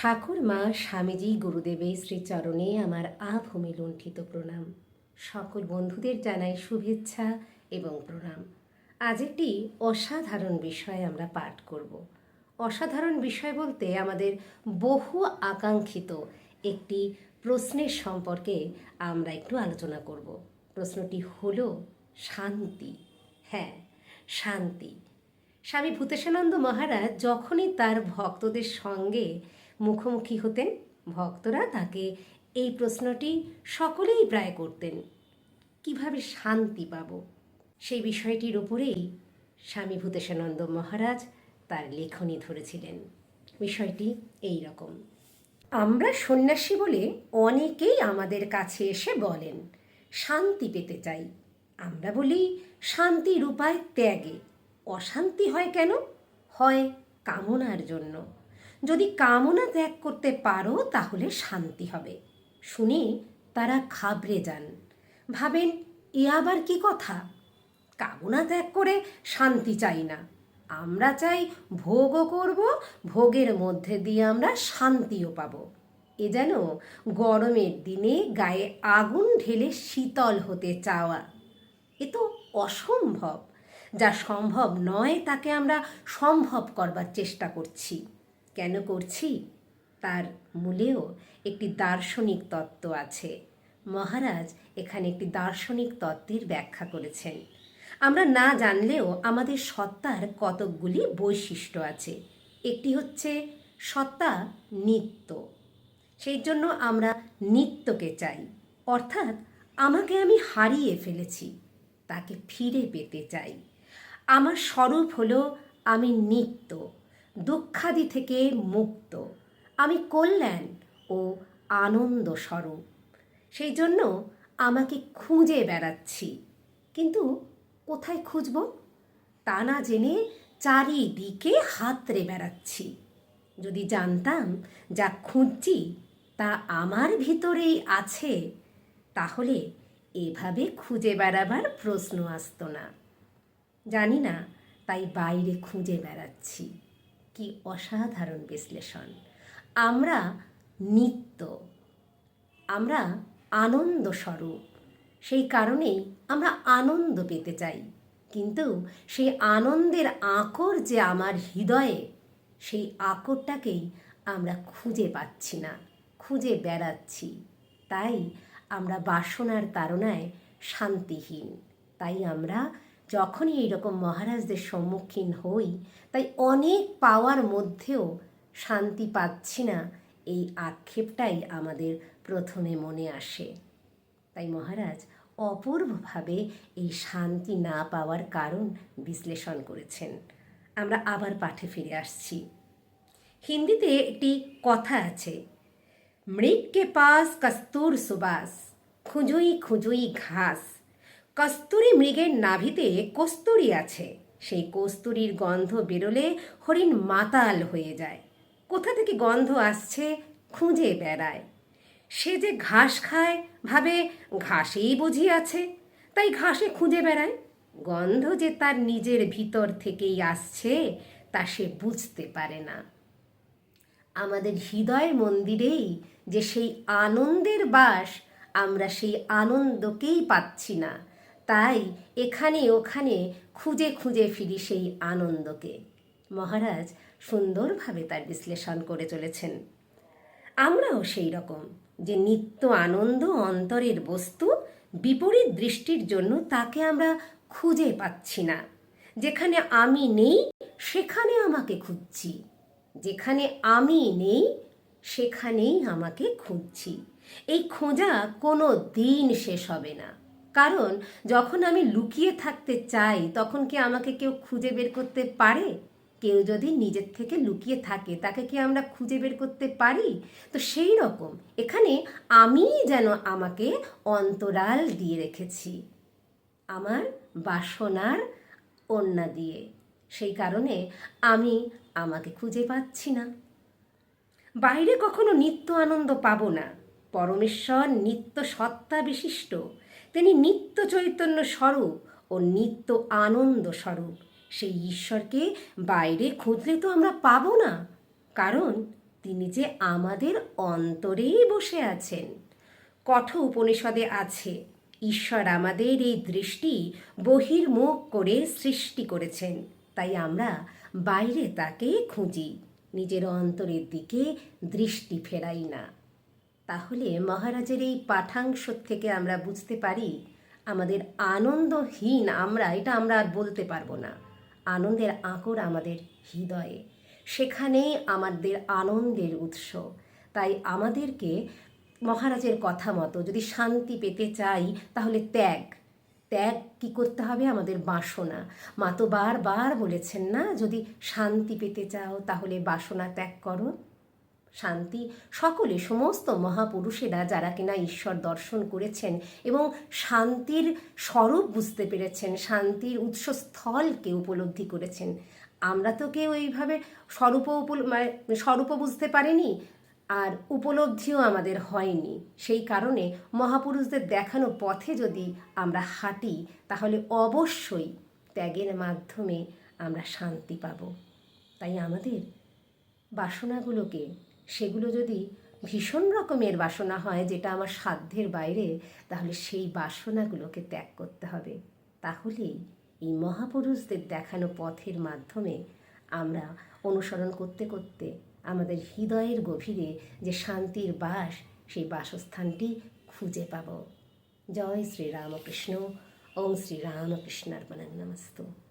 ঠাকুর মা স্বামীজি গুরুদেবের শ্রীচরণে আমার আভূমি লুণ্ঠিত প্রণাম। সকল বন্ধুদের জানাই শুভেচ্ছা এবং প্রণাম। আজ একটি অসাধারণ বিষয় আমরা পাঠ করব। অসাধারণ বিষয় বলতে আমাদের বহু আকাঙ্ক্ষিত একটি প্রশ্নের সম্পর্কে আমরা একটু আলোচনা করব। প্রশ্নটি হলো, শান্তি। হ্যাঁ শান্তি। স্বামী ভূতেশানন্দ মহারাজ যখনই তার ভক্তদের সঙ্গে মুখোমুখি হতেন। ভক্তরা তাকে এই প্রশ্নটি সকলেই প্রায় করতেন, কীভাবে শান্তি পাব? সেই বিষয়টির ওপরেই স্বামী ভূতেশানন্দ মহারাজ তার লেখনী ধরেছিলেন। বিষয়টি এই রকম। আমরা সন্ন্যাসী বলে অনেকেই আমাদের কাছে এসে বলেন, শান্তি পেতে চাই। আমরা বলি, শান্তির উপায় ত্যাগে। অশান্তি হয় কেন? হয় কামনার জন্য যদি কামনা ত্যাগ করতে পারো, তাহলে শান্তি হবে। শুনে, তারা খাবড়ে যান। ভাবেন, এ আবার কি কথা? কামনা ত্যাগ করে শান্তি চাই না। আমরা চাই ভোগও করব, ভোগের মধ্যে দিয়ে আমরা শান্তিও পাব। এ যেন গরমের দিনে গায়ে আগুন ঢেলে শীতল হতে চাওয়া, এ তো অসম্ভব। যা সম্ভব নয়, তাকে আমরা সম্ভব করবার চেষ্টা করছি। কেন করছি? তার মূলেও একটি দার্শনিক তত্ত্ব আছে। মহারাজ এখানে একটি দার্শনিক তত্ত্বের ব্যাখ্যা করেছেন। আমরা না জানলেও আমাদের সত্তার কতকগুলি বৈশিষ্ট্য আছে। একটি হচ্ছে সত্তা নিত্য। সেই জন্য আমরা নিত্যকে চাই। অর্থাৎ আমাকে আমি হারিয়ে ফেলেছি, তাকে ফিরে পেতে চাই। আমার স্বরূপ হলো আমি নিত্য। দুঃখাদি থেকে মুক্ত। আমি কল্যাণ ও আনন্দ স্বরূপ। সেই জন্য আমাকে খুঁজে বেড়াচ্ছি। কিন্তু কোথায় খুঁজব? তা না জেনে চারিদিকে হাতড়ে বেড়াচ্ছি। যদি জানতাম যা খুঁজছি তা আমার ভিতরেই আছে, তাহলে এভাবে খুঁজে বেড়াবার প্রশ্ন আসতো না। জানি না, তাই বাইরে খুঁজে বেড়াচ্ছি। কি অসাধারণ বিশ্লেষণ। আমরা নিত্য, আমরা আনন্দ স্বরূপ। সেই কারণেই আমরা আনন্দ পেতে চাই। কিন্তু সেই আনন্দের আকর যে আমার হৃদয়ে, সেই আকরটাকেই আমরা খুঁজে পাচ্ছি না, খুঁজে বেড়াচ্ছি। তাই আমরা বাসনার তাড়নায় শান্তিহীন। তাই আমরা যখনই এইরকম মহারাজদের সম্মুখীন হই, তাই অনেক পাওয়ার মধ্যেও শান্তি পাচ্ছি না। এই আক্ষেপটাই আমাদের প্রথমে মনে আসে। তাই মহারাজ অপূর্বভাবে এই শান্তি না পাওয়ার কারণ বিশ্লেষণ করেছেন। আমরা আবার পাঠে ফিরে আসছি। হিন্দিতে একটি কথা আছে মৃগ কে পাস কস্তুর সুবাস, খুঁজুই খুঁজুই ঘাস। কস্তুরি মৃগের নাভিতে কস্তুরি আছে। সেই কস্তুরির গন্ধ বেরোলে হরিণ মাতাল হয়ে যায়। কোথা থেকে গন্ধ আসছে খুঁজে বেড়ায়। সে যে ঘাস খায়, ভাবে ঘাসেই বুঝি আছে, তাই ঘাসে খুঁজে বেড়ায়। গন্ধ যে তার নিজের ভিতর থেকেই আসছে, তা সে বুঝতে পারে না। আমাদের হৃদয় মন্দিরেই যে সেই আনন্দের বাস, আমরা সেই আনন্দকেই পাচ্ছি না। তাই এখানে ওখানে খুঁজে খুঁজে ফিরি সেই আনন্দকে। মহারাজ সুন্দরভাবে তার বিশ্লেষণ করে চলেছেন। আমরাও সেই রকম যে নিত্য আনন্দ অন্তরের বস্তু বিপরীত দৃষ্টির জন্য তাকে আমরা খুঁজে পাচ্ছি না। যেখানে আমি নেই, সেখানে আমাকে খুঁজছি। যেখানে আমি নেই, সেখানেই আমাকে খুঁজছি। এই খোঁজা কোনো দিন শেষ হবে না। কারণ যখন আমি লুকিয়ে থাকতে চাই, তখন কি আমাকে কেউ খুঁজে বের করতে পারে? কেউ যদি নিজের থেকে লুকিয়ে থাকে, তাকে কি আমরা খুঁজে বের করতে পারি? তো সেই রকম এখানে আমি যেন আমাকে অন্তরাল দিয়ে রেখেছি, আমার বাসনার অন্যা দিয়ে। সেই কারণে আমি আমাকে খুঁজে পাচ্ছি না। বাইরে কখনো নিত্য আনন্দ পাবো না। পরমেশ্বর নিত্য সত্তা বিশিষ্ট। তিনি নিত্য চৈতন্য স্বরূপ ও নিত্য আনন্দ স্বরূপ। সেই ঈশ্বরকে বাইরে খুঁজলে তো আমরা পাবো না। কারণ তিনি যে আমাদের অন্তরেই বসে আছেন। কঠ উপনিষদে আছে, ঈশ্বর আমাদের এই দৃষ্টি বহির্মুখ করে সৃষ্টি করেছেন। তাই আমরা বাইরে তাকে খুঁজি, নিজের অন্তরের দিকে দৃষ্টি ফেরাই না। তাহলে মহারাজের এই পাঠাংশ থেকে আমরা বুঝতে পারি, আমাদের আনন্দহীন আমরা, এটা আমরা আর বলতে পারব না। আনন্দের আঁকর আমাদের হৃদয়ে সেখানেই আমাদের আনন্দের উৎস। তাই আমাদেরকে মহারাজের কথা মতো যদি শান্তি পেতে চাই, তাহলে ত্যাগ। ত্যাগ কি করতে হবে? আমাদের বাসনা। মা তো বারবার বলেছেন না, যদি শান্তি পেতে চাও, তাহলে বাসনা ত্যাগ করো। শান্তি, সকলে সমস্ত মহাপুরুষেরা যারা কিনা ঈশ্বর দর্শন করেছেন এবং শান্তির স্বরূপ বুঝতে পেরেছেন, শান্তির উৎসস্থলকে উপলব্ধি করেছেন। আমরা তো কেউ এইভাবে স্বরূপ মানে স্বরূপও বুঝতে পারিনি আর উপলব্ধিও আমাদের হয়নি। সেই কারণে মহাপুরুষদের দেখানো পথে যদি আমরা হাঁটি, তাহলে অবশ্যই ত্যাগের মাধ্যমে আমরা শান্তি পাব। তাই আমাদের বাসনাগুলোকে সেগুলো যদি ভীষণ রকমের বাসনা হয়, যেটা আমার সাধ্যের বাইরে, তাহলে সেই বাসনাগুলোকে ত্যাগ করতে হবে। তাহলেই এই মহাপুরুষদের দেখানো পথের মাধ্যমে আমরা অনুসরণ করতে করতে আমাদের হৃদয়ের গভীরে যে শান্তির বাস, সেই বাসস্থানটি খুঁজে পাব। জয় শ্রী রামকৃষ্ণ ওম শ্রী রামকৃষ্ণার্পণ নমস্তু।